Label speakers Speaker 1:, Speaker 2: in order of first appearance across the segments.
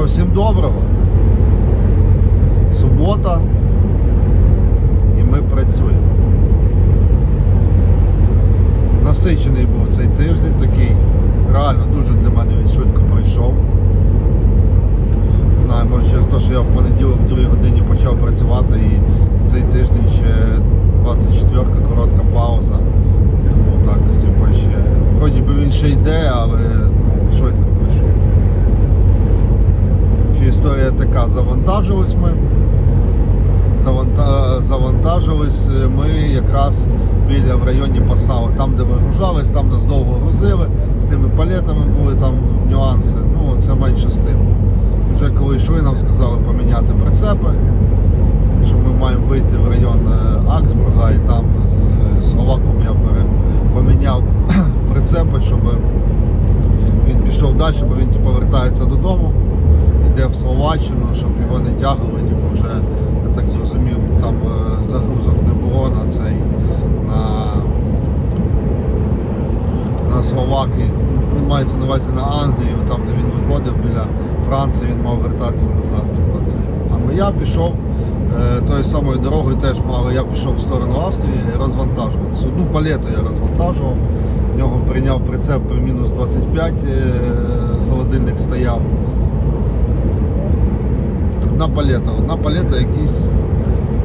Speaker 1: що, всім доброго. Субота. І ми працюємо. Насичений був цей тиждень такий. Реально дуже для мене він швидко пройшов. Може через те, що я в понеділок в 2 годині почав працювати і цей тиждень ще 24 коротка пауза. Тому так, типу, ще. Вроді би він ще йде, але ну, швидко пройшов. Чи історія така, завантажились ми. Завантажились ми якраз біля в районі Пасау. Там, де вигружались, там нас довго грузили, з тими палетами були там нюанси. Ну, це менше з тим. Вже коли йшли, нам сказали поміняти прицепи, що ми маємо вийти в район е, Аксбурга і там з Словаком я поміняв прицепи, щоб він пішов далі, бо він типу, вертається додому, йде в Словаччину, щоб його не тягали, типу, вже, я так зрозумів, там е, загрузок не було на цей, на, на Словаки, ну, мається на увазі на Англію, там де він виходив біля Франції, він мав вертатися назад. Типу. А я пішов е, тою самою дорогою теж мав, я пішов в сторону Австрії розвантажуватися. Одну палету я розвантажував, в нього прийняв прицеп при мінус 25, е, холодильник стояв. Одна палета, одна палета якісь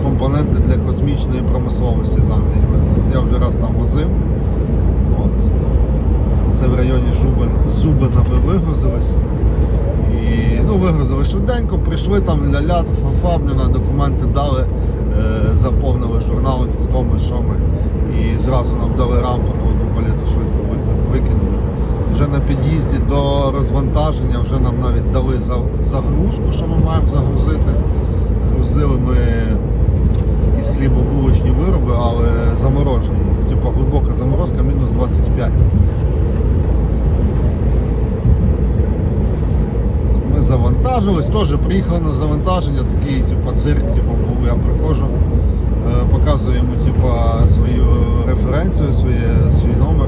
Speaker 1: компоненти для космічної промисловості з Англії. Я вже раз там возив. От. Це в районі Зубина ми вигрузились. І ну, вигрузили швиденько, прийшли там ля-ля, фафаблюна, документи дали, е, заповнили журнал, хто ми, що ми. І зразу нам дали рампу, то одну палету швидко викинули. Вже на під'їзді до розвантаження вже нам навіть дали загрузку, що ми маємо загрузити. Грузили ми якісь хлібобулочні вироби, але заморожені. Типа глибока заморозка, мінус 25. Ми завантажились, теж приїхали на завантаження, такий типу, цирк, типу, був, я приходжу, е, показую йому типу, свою референцію, своє, свій номер.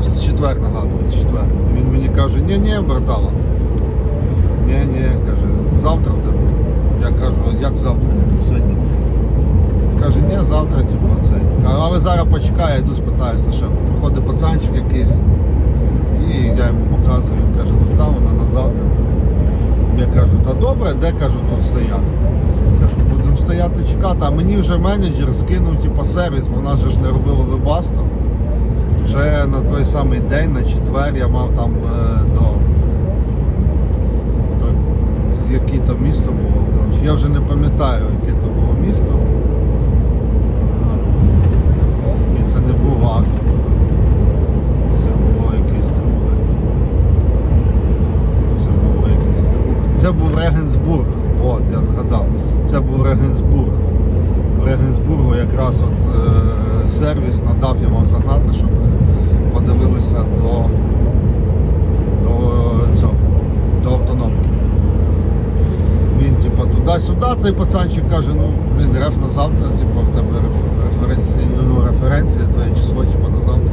Speaker 1: З четвер нагадує, з четвер. Він мені каже, ні ні братала. Ні, ні, каже, завтра тебе. Я кажу, як завтра? Сьогодні. Каже, ні, завтра, типу, цей. Але зараз почекай, я йду спитаюся шефа. Приходить пацанчик якийсь. І я йому показую, каже, ну там вона на завтра. Я кажу, та добре, де кажу тут стояти? Кажу, будемо стояти чекати, а мені вже менеджер скинув типу, сервіс, вона ж не робила вебасто. Вже на той самий день, на четвер, я мав там е, до, до яке там місто було. Я вже не пам'ятаю, яке то було місто. І це не був Аксбург. Це було якесь друге. Це було якесь друге. Це був Регенсбург. От, я згадав. Це був Регенсбург. В Регенсбургу якраз от е, сервіс надав я мав загнати, щоб подивилися до, до цього, до автономки. Він типу, туди-сюди, цей пацанчик каже, ну блін, реф на завтра, типу, в тебе реф- референція, ну, референція, твоє число типу, на завтра.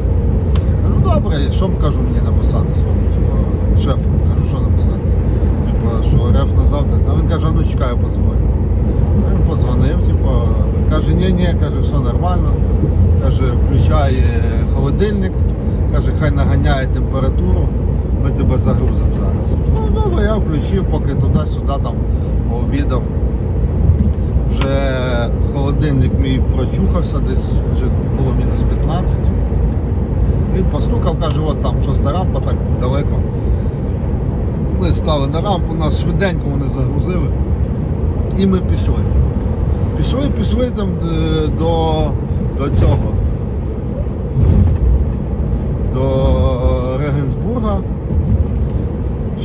Speaker 1: Ну добре, що кажу мені написати своєму, типу, шефу, кажу, що написати. Типу, що реф на завтра. А він каже, ну чекай, я подзвоню. Він подзвонив, типу, каже, ні, ні, каже, все нормально. Каже, включай холодильник, каже, хай наганяє температуру, ми тебе загрузимо зараз. Ну добре, я включив, поки туди-сюди там пообідав. Вже холодильник мій прочухався, десь вже було мінус 15. Він постукав, каже, от там шоста рампа, так далеко. Ми стали на рампу, нас швиденько вони загрузили. І ми пішли. Пішли, пішли там е, до, до цього. До Регенсбурга.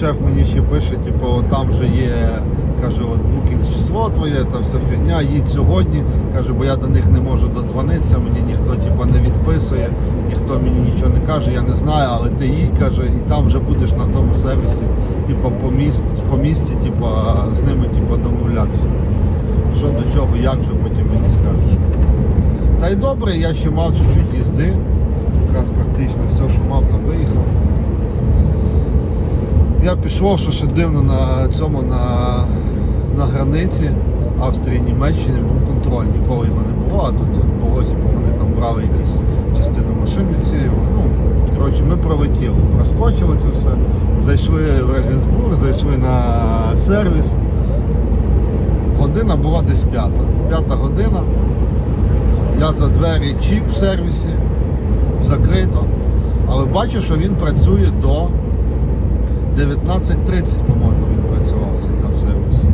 Speaker 1: Шеф мені ще пише, типу, там вже є, каже, от букінг твоє, та вся фігня, їдь сьогодні. Каже, бо я до них не можу додзвонитися, мені ніхто типу, не відписує, ніхто мені нічого не каже, я не знаю, але ти їдь, каже, і там вже будеш на тому сервісі, типу, по місці, по місці типу, з ними типу, домовлятися. Що до чого, як вже потім мені скажеш. Та й добре, я ще мав чуть-чуть їзди. Якраз практично все, що мав, то виїхав. Я пішов, що ще дивно на цьому на, на границі Австрії Німеччини був контроль, ніколи його не було, а тут було, типу, вони там брали якісь частину машин від цієї. Ну, коротше, ми пролетіли, проскочили це все, зайшли в Регенсбург, зайшли на сервіс. Година була десь п'ята. П'ята година. Я за двері чіп в сервісі, закрито. Але бачу, що він працює до 19.30, по-моєму, він працював цей там сервіс.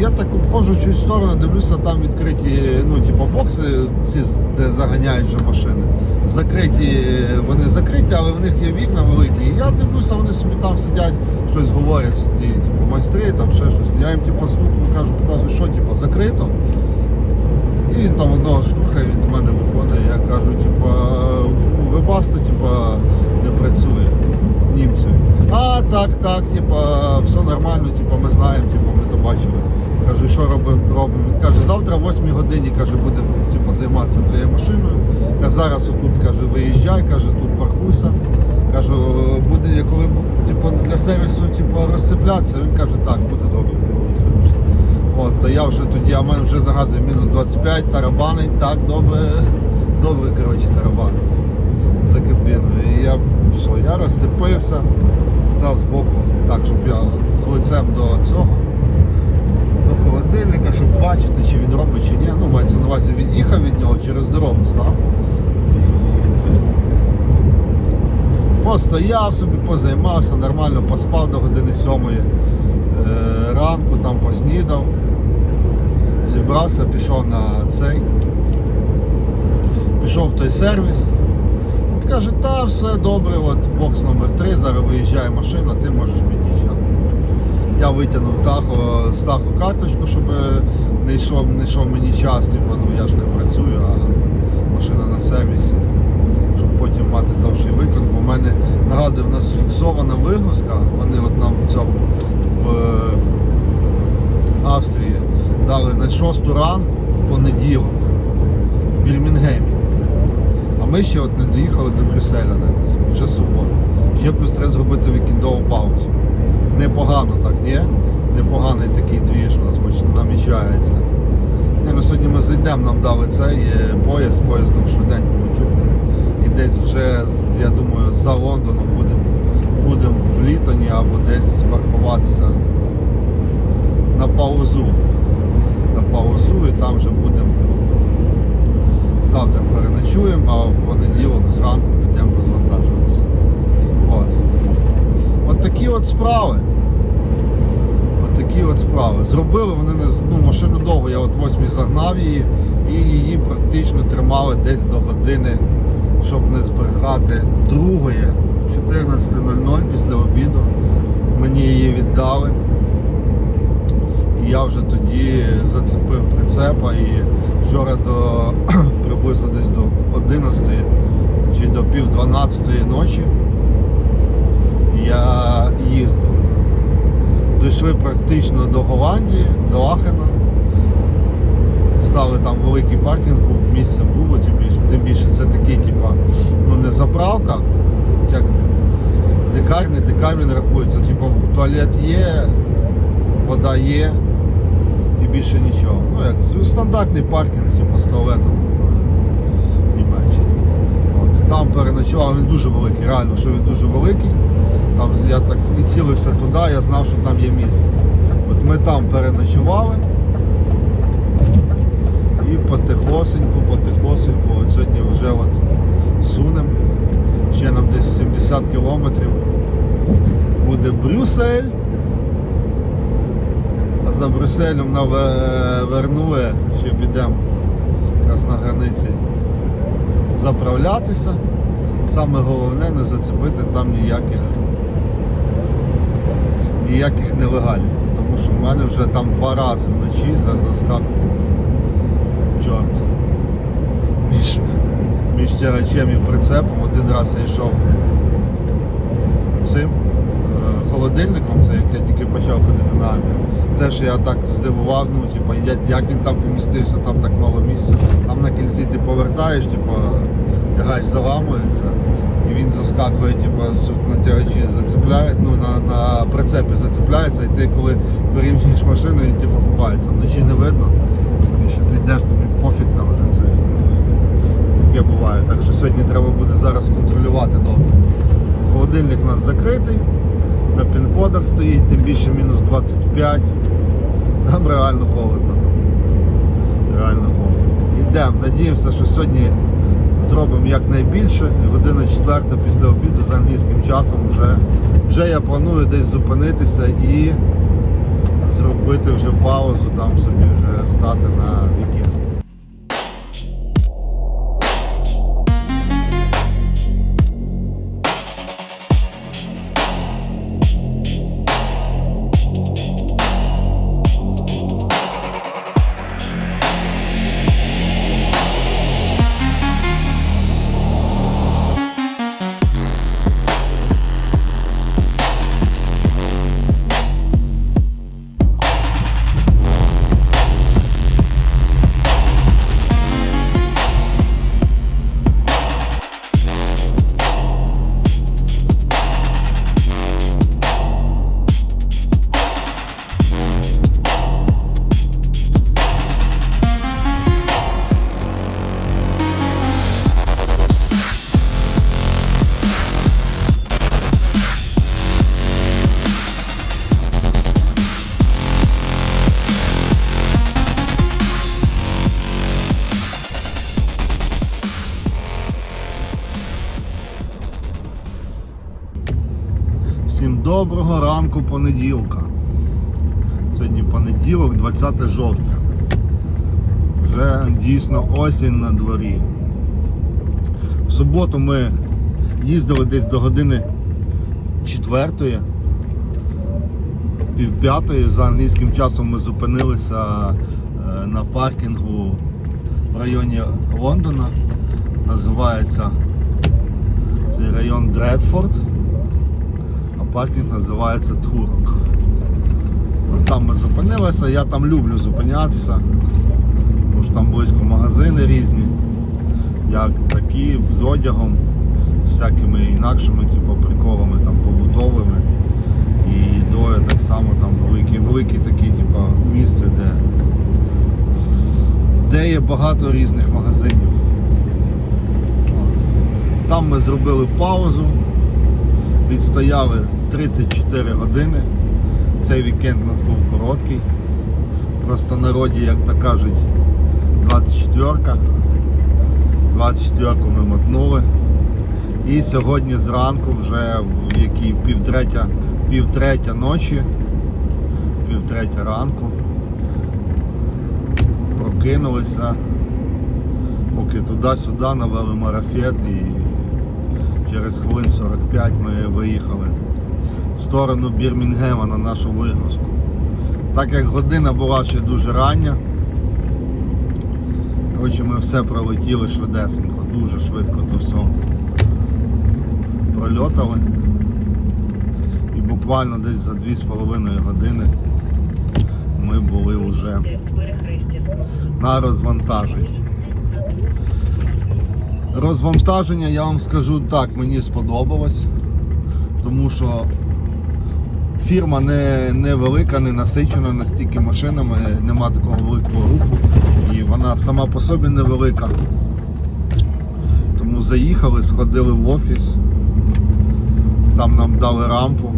Speaker 1: Я так обходжу чуть в сторону, дивлюся, там відкриті, ну, типу, бокси, ці, де заганяють вже машини. Закриті, вони закриті, але в них є вікна великі. І я дивлюся, вони собі там сидять, щось говорять, ті, типу, майстри, там ще щось. Я їм типу, стукну, кажу, показую, що типу, закрито. І він там одного штурхає, він до мене виходить. Я кажу, типа, ну, вебаста, типа, не працює німці. А, так, так, типа, все нормально, типа, ми знаємо, типа, ми то бачили. Кажу, що робимо? Він каже, завтра о 8 годині каже, будемо типа, займатися твоєю машиною. Я зараз отут каже, виїжджай, каже, тут паркуйся. Кажу, буде, коли типу, для сервісу типу, розцеплятися, він каже, так, буде добре. От, то я вже тоді, в мене вже нагадую, мінус 25, тарабанить, так, добре, добре, коротше, тарабанить за кабіною. І я що, я розцепився, став збоку, так, щоб я лицем до цього, до холодильника, щоб бачити, чи він робить, чи ні. Ну, мається на увазі від'їхав від нього, через дорогу став. І це. Постояв собі, позаймався, нормально поспав до години сьомої е, ранку, там поснідав, зібрався, пішов на цей, пішов в той сервіс. Він каже, та все добре, от бокс номер 3 зараз виїжджає машина, ти можеш під'їжджати. Я витягнув тахо, з тахо карточку, щоб не йшов, не йшов мені час, типу, ну я ж не працюю, а машина на сервісі щоб потім мати довший викон. Бо в мене нагадую, в нас фіксована вигрузка. Вони от нам в цьому в Австрії дали на 6 ранку в понеділок в Бірмінгемі. А ми ще от не доїхали до Брюсселя навіть, вже субота. Ще плюс треба зробити вікендову паузу. Непогано так, ні? Непоганий такий двіж у нас намічається. Ні, ну сьогодні ми зайдемо, нам дали цей е, поїзд, поїздом швиденько почухнемо. І десь вже, я думаю, за Лондоном будемо будем в Літоні або десь паркуватися на паузу. На паузу і там вже будемо завтра переночуємо, а в понеділок зранку підемо розвантажуватися. От. От такі от справи. От такі от справи. Зробили вони не ну, машину довго, я от восьмій загнав її і її практично тримали десь до години, щоб не збрехати. Другої 14.00 після обіду мені її віддали. І я вже тоді зацепив прицепа і вчора до приблизно десь до 11 чи до пів 12 ночі я їздив. Дійшли практично до Голландії, до Ахена. Стали там великий паркінг, місце було, тим більше, тим більше це такий, типа, ну не заправка, як дикар, не рахується. Типу, туалет є, вода є і більше нічого. Ну як стандартний паркінг, типу, з туалетом там переночував, він дуже великий, реально, що він дуже великий. Там я так і цілився туди, я знав, що там є місце. От ми там переночували. І потихосеньку, потихосеньку, от сьогодні вже от сунемо. Ще нам десь 70 кілометрів. Буде Брюссель. А за Брюсселем на Ве- Вернуе ще підемо якраз на границі заправлятися. Саме головне не зацепити там ніяких ніяких нелегалів. Тому що в мене вже там два рази вночі за- заскакував чорт. Між, між тягачем і прицепом один раз я йшов цим е, холодильником, це як я тільки почав ходити на армію. Теж я так здивував, ну, типу, як, він там помістився, там так мало місця. Там на кінці ти повертаєш, типу, тягач заламується. І він заскакує, типу, на тягачі зацепляє, ну, на, на прицепі зацепляється, і ти коли вирівнюєш машину, він типу, ховається. Вночі не видно, тому що ти йдеш, тобі пофіг на вже це. Таке буває. Так що сьогодні треба буде зараз контролювати добре. Холодильник у нас закритий, на пін-кодах стоїть, тим більше мінус 25. Нам реально холодно. Реально холодно. Йдемо, надіємося, що сьогодні зробимо якнайбільше. Година четверта після обіду за англійським часом вже, вже я планую десь зупинитися і зробити вже паузу, там собі вже стати на вікенд. Доброго ранку понеділка. Сьогодні понеділок, 20 жовтня. Вже дійсно осінь на дворі. В суботу ми їздили десь до години четвертої, пів п'ятої. За англійським часом ми зупинилися е, на паркінгу в районі Лондона. Називається цей район Дредфорд паркінг називається Турок. От там ми зупинилися, я там люблю зупинятися, тому що там близько магазини різні, як такі з одягом, всякими інакшими, типу, приколами там побутовими. І їдою так само там великі, великі такі, типу, місце, де, де є багато різних магазинів. Там ми зробили паузу відстояли 34 години. Цей вікенд у нас був короткий. Просто народі, як то кажуть, 24-ка. 24-ку ми мотнули. І сьогодні зранку вже в якій півтретя, півтретя ночі, півтретя ранку. Прокинулися, поки туди-сюди навели марафет і Через хвилин 45 ми виїхали в сторону Бірмінгема на нашу вигрузку. Так як година була ще дуже рання, коротше, ми все пролетіли швидесенько, дуже швидко то все прольотали. І буквально десь за 2,5 години ми були вже на розвантаженні. Розвантаження, я вам скажу так, мені сподобалось, тому що фірма не, не велика, не насичена настільки машинами, нема такого великого руху і вона сама по собі невелика. Тому заїхали, сходили в офіс, там нам дали рампу.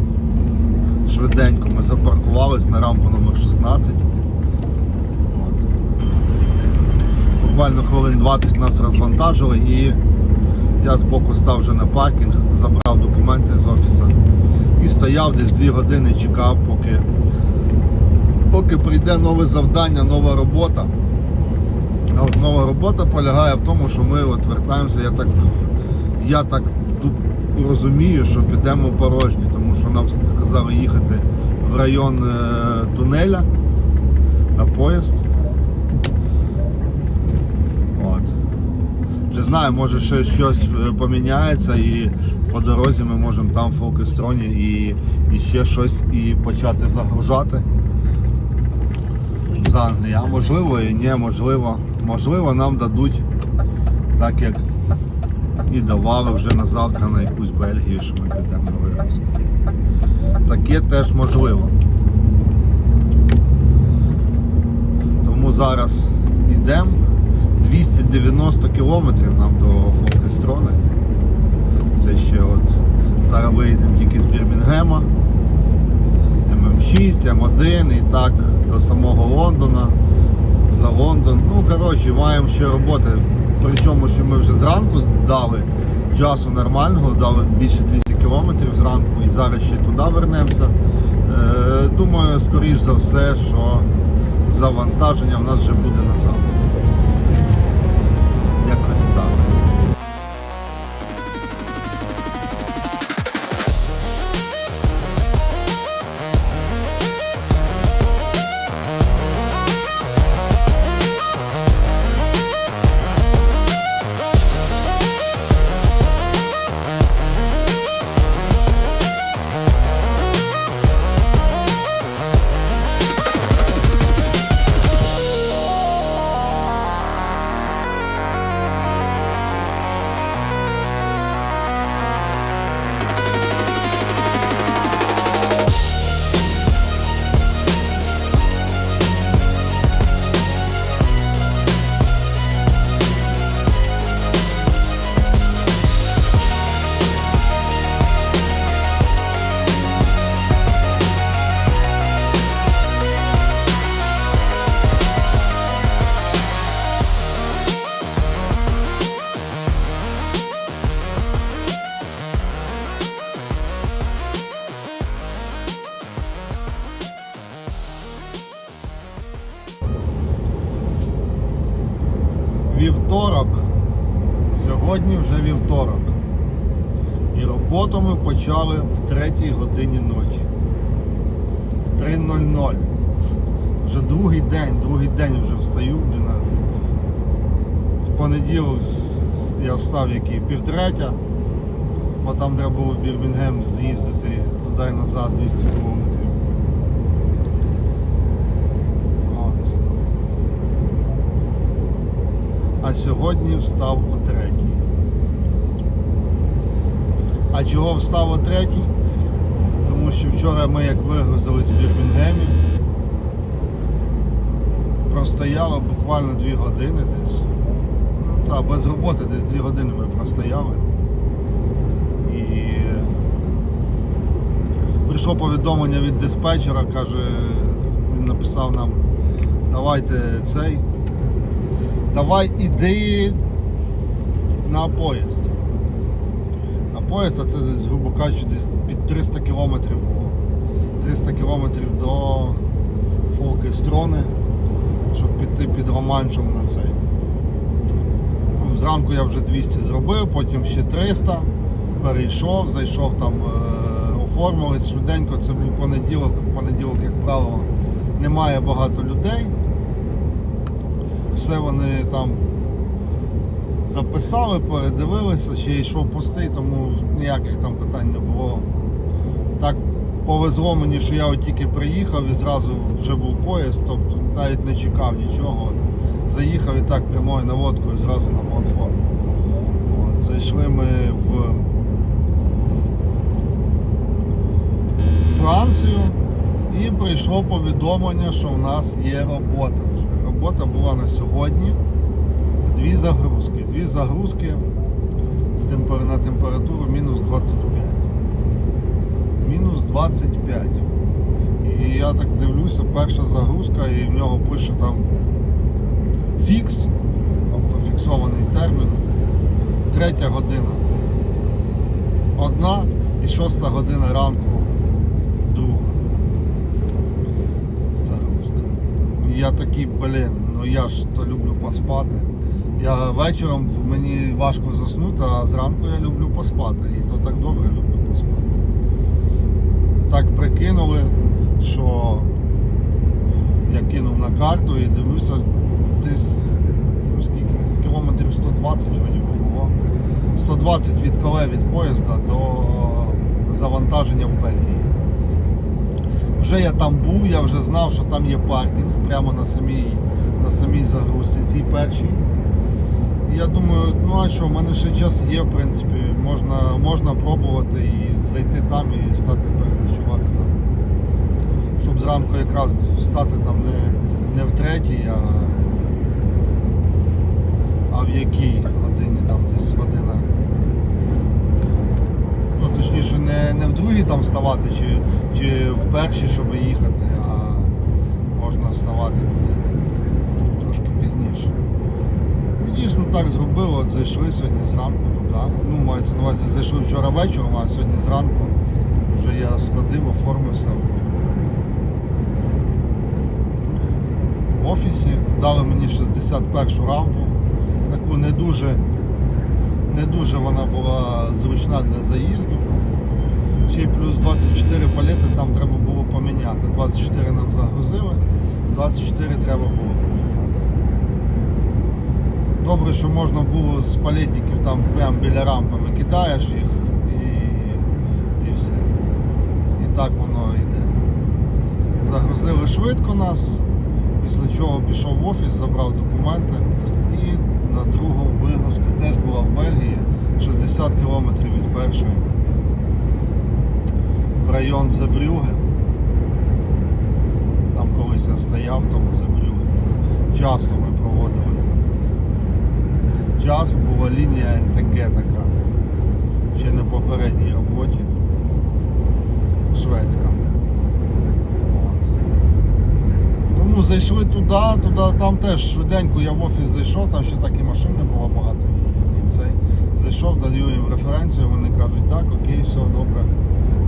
Speaker 1: Швиденько ми запаркувались на рампу номер 16. От буквально хвилин 20 нас розвантажили і я збоку став вже на паркінг, забрав документи з офісу і стояв десь 2 години, чекав, поки, поки прийде нове завдання, нова робота. А от нова робота полягає в тому, що ми от вертаємося, я так, я так розумію, що підемо порожні, тому що нам сказали їхати в район е, тунеля на поїзд. От. Не знаю, може ще щось е, поміняється і по дорозі ми можемо там в Фолкестроні і, і ще щось і почати загружати з Англії. А можливо і ні, можливо. Можливо, нам дадуть так як і давали вже на завтра на якусь Бельгію, що ми підемо на вигрузку. Таке теж можливо. Тому зараз йдемо 290 кілометрів нам до Фолкестрони. Це ще от зараз виїдемо тільки з Бірмінгема. ММ6, М1 і так до самого Лондона. За Лондон. Ну, коротше, маємо ще роботи. Причому, що ми вже зранку дали часу нормального, дали більше 200 кілометрів зранку і зараз ще туди вернемося. Е, думаю, скоріш за все, що завантаження в нас вже буде на завтра. Почали в 3 годині ночі. В 3.00. Вже другий день, другий день вже встаю. В понеділок я встав який півтретя, бо там треба було в Бірмінгем з'їздити туди і назад 200 кілометрів. А сьогодні встав о третій. А чого встав о третій? Тому що вчора ми як вигрузились в Бірмінгемі, простояли буквально 2 години десь. Ну, Так, без роботи десь 2 години ми простояли. І прийшло повідомлення від диспетчера, каже, він написав нам, давайте цей давай іди на поїзд. На поїзд, а це десь, грубо кажучи, десь під 300 кілометрів було. 300 кілометрів до Фолкестрони, щоб піти під Романчем на цей. Ну, Зранку я вже 200 зробив, потім ще 300, перейшов, зайшов там, е, оформились швиденько, це був понеділок, в понеділок, як правило, немає багато людей все вони там записали, передивилися, ще йшов пустий, тому ніяких там питань не було. Так повезло мені, що я от тільки приїхав і зразу вже був поїзд, тобто навіть не чекав нічого. Заїхав і так прямою наводкою зразу на платформу. От, зайшли ми в Францію і прийшло повідомлення, що в нас є робота. Робота була на сьогодні. Дві загрузки. Дві загрузки з темпер... на температуру мінус 25. Мінус 25. І я так дивлюся, перша загрузка і в нього пише там фікс, тобто фіксований термін. Третя година. Одна і шоста година ранку друга загрузка. І Я такий, блін, ну я ж то люблю поспати. Я вечором мені важко заснути, а зранку я люблю поспати. І то так добре люблю поспати. Так прикинули, що я кинув на карту і дивлюся десь ну, скільки, кілометрів 120 вроді би було. 120 від коле від поїзда до завантаження в Бельгії. Вже я там був, я вже знав, що там є паркінг прямо на самій, на самій загрузці, цій першій. Я думаю, ну а що, в мене ще час є, в принципі, можна, можна пробувати і зайти там і стати переночувати там. Щоб зранку якраз встати там не, не в третій, а, а в якій годині, там десь година. Ну, точніше, не, не в другій там вставати, чи, чи в першій, щоб їхати, а можна вставати буде трошки пізніше. Дійсно так зробили, от зайшли сьогодні зранку туди. Ну, мається на увазі, зайшли вчора вечором, а сьогодні зранку вже я сходив, оформився в, в офісі. Дали мені 61 рампу, таку не дуже, не дуже вона була зручна для заїзду. Ще й плюс 24 палети там треба було поміняти. 24 нам загрузили, 24 треба було. Добре, що можна було з палетників там прямо біля рампи викидаєш їх і, і все. І так воно йде. Загрузили швидко нас, після чого пішов в офіс, забрав документи і на другу вигрузку теж була в Бельгії 60 кілометрів від першої в район Зебрюге. Там колись я стояв, тому Зебрюге. Часто ми проводили. Час була лінія НТГ така. Ще на попередній роботі. Шведська. От. Тому зайшли туди, туди, там теж швиденько я в офіс зайшов, там ще так і машин було багато. І цей. Зайшов, даю їм референцію, вони кажуть, так, окей, все добре.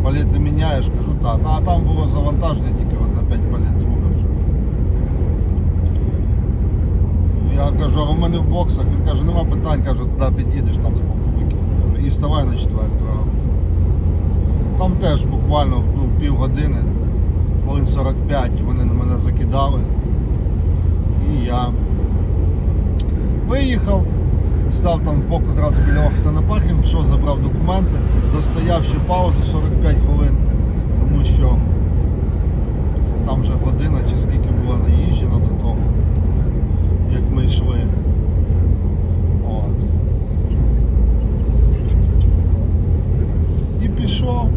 Speaker 1: Палети міняєш, кажу так. А там було завантаження тільки от на 5 палет, друге вже. Я кажу, а у мене в боксах. Він каже, нема питань, каже, туди під'їдеш там збоку викинь. І ставай на четверту. Там теж буквально ну, півгодини, хвилин 45 вони на мене закидали. І я виїхав, став там збоку зразу біля офісу на паркінг, пішов, забрав документи, достояв ще паузу 45 хвилин, тому що там вже година чи скільки було наїжджено до того, ми йшли. От. І пішов.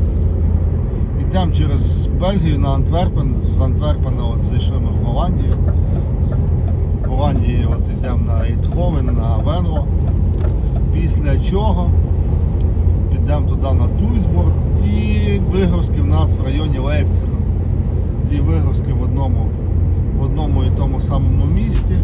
Speaker 1: Йдемо через Бельгію на Антверпен. З Антверпена от зайшли ми в Голландію. В Голландії от йдемо на Ейтховен, на Венло. Після чого підемо туди на Дуйсбург і вигрузки в нас в районі Лейпцига. Дві вигрузки в одному, в одному і тому самому місті.